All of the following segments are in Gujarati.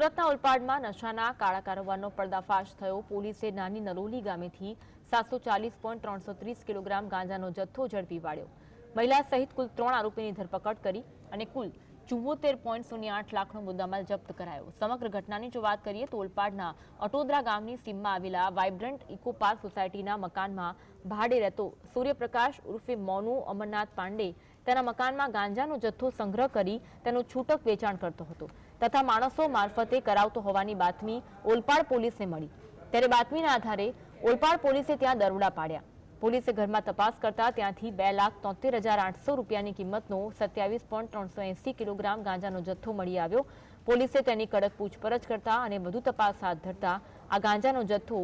સુરતના ઓલપાડમાં નશાના કાળા કારોબારનો પર્દાફાશ થયો. પોલીસે નાની નરોલી ગામેથી સાતસો ચાલીસ પોઈન્ટ ત્રણસો ત્રીસ કિલોગ્રામ ગાંજાનો જથ્થો ઝડપી પાડ્યો. મહિલા સહિત કુલ ત્રણ આરોપીની ધરપકડ કરી અને કુલ ચુમ્મોતેર પોઈન્ટ શૂન્ય આઠ લાખનો મુદ્દામાલ જપ્ત કરાયો. સમગ્ર ઘટનાની જો વાત કરીએ તો ઓલપાડના અટોદરા ગામની સીમમાં આવેલા વાઇબ્રન્ટ ઇકો પાર્ક સોસાયટીના મકાનમાં ભાડે રહેતો સૂર્યપ્રકાશ ઉર્ફે મોનુ અમરનાથ પાંડે તેના મકાનમાં ગાંજાનો જથ્થો સંગ્રહ કરી તેનું છૂટક વેચાણ કરતો હતો તથા માણસો મારફતે કરાવતો હોવાની બાતમી ઓલપાડ પોલીસને મળી. ત્યારે બાતમીના આધારે ઓલપાડ પોલીસે ત્યાં દરોડા પાડ્યા. પોલીસે ઘરમાં તપાસ કરતા ત્યાંથી બે લાખ તોતેર હજાર આઠસો રૂપિયાની કિંમતનો સત્યાવીસ પોઈન્ટ ત્રણસો એંસી કિલોગ્રામ ગાંજાનો જથ્થો મળી આવ્યો. પોલીસે તેની કડક પૂછપરછ કરતા અને વધુ તપાસ હાથ ધરતા આ ગાંજાનો જથ્થો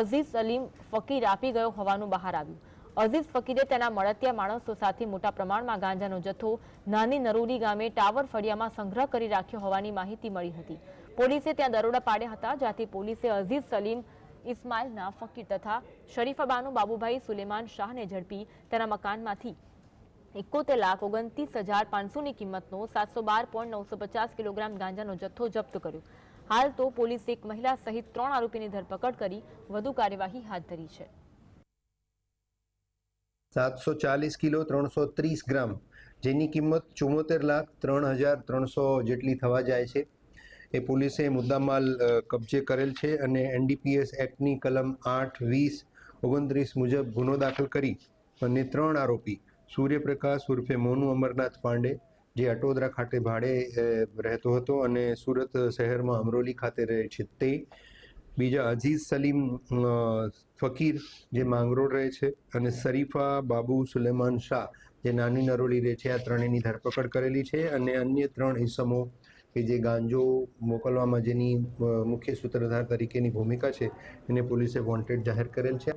અઝીઝ સલીમ ફકીર આપી ગયો હોવાનું બહાર આવ્યું. અઝીઝ ફકીરે તેના મળતિયા માણસો સાથે મોટા પ્રમાણમાં ગાંજાનો જથ્થો નાની નરોલી ગામે ટાવર ફળિયામાં સંગ્રહ કરી રાખ્યો હોવાની માહિતી મળી હતી. પોલીસે ત્યાં દરોડા પાડ્યા હતા, જ્યાંથી પોલીસે અઝીઝ સલીમ ઇસ્માઇલના ફકીર તથા શરીફાબાનુ બાબુભાઈ સુલેમાન શાહને ઝડપી તેના મકાનમાંથી એકોતેર લાખ ઓગણત્રીસ હજાર પાંચસોની કિંમતનો સાતસો બાર પોઈન્ટ નવસો પચાસ કિલોગ્રામ ગાંજાનો જથ્થો જપ્ત કર્યો. હાલ તો પોલીસે એક મહિલા સહિત ત્રણ આરોપીની ધરપકડ કરી વધુ કાર્યવાહી હાથ ધરી છે. સાતસો ચાલીસ કિલો ત્રણસો ત્રીસ ગ્રામ, જેની કિંમત ચુમ્મોતેર લાખ ત્રણ હજાર ત્રણસો જેટલી થવા જાય છે. એ પોલીસે મુદ્દામાલ કબજે કરેલ છે અને એનડીપીએસ એક્ટની કલમ આઠ, વીસ, ઓગણત્રીસ મુજબ ગુનો દાખલ કરી અને ત્રણ આરોપી, સૂર્યપ્રકાશ ઉર્ફે મોનુ અમરનાથ પાંડે, જે અટોદરા ખાતે ભાડે રહેતો હતો અને સુરત શહેરમાં અમરોલી ખાતે રહે છે તે. બીજા અઝીઝ સલીમ ફકીર જે માંગરોળ રહે છે અને શરીફા બાબુ સુલેમાન શાહ જે નાની નરોલી રહે છે, આ ત્રણેયની ધરપકડ કરેલી છે અને અન્ય ત્રણ ઇસમો કે જે ગાંજો મોકલવામાં જેની મુખ્ય સૂત્રધાર તરીકેની ભૂમિકા છે, એને પોલીસે વોન્ટેડ જાહેર કરેલ છે.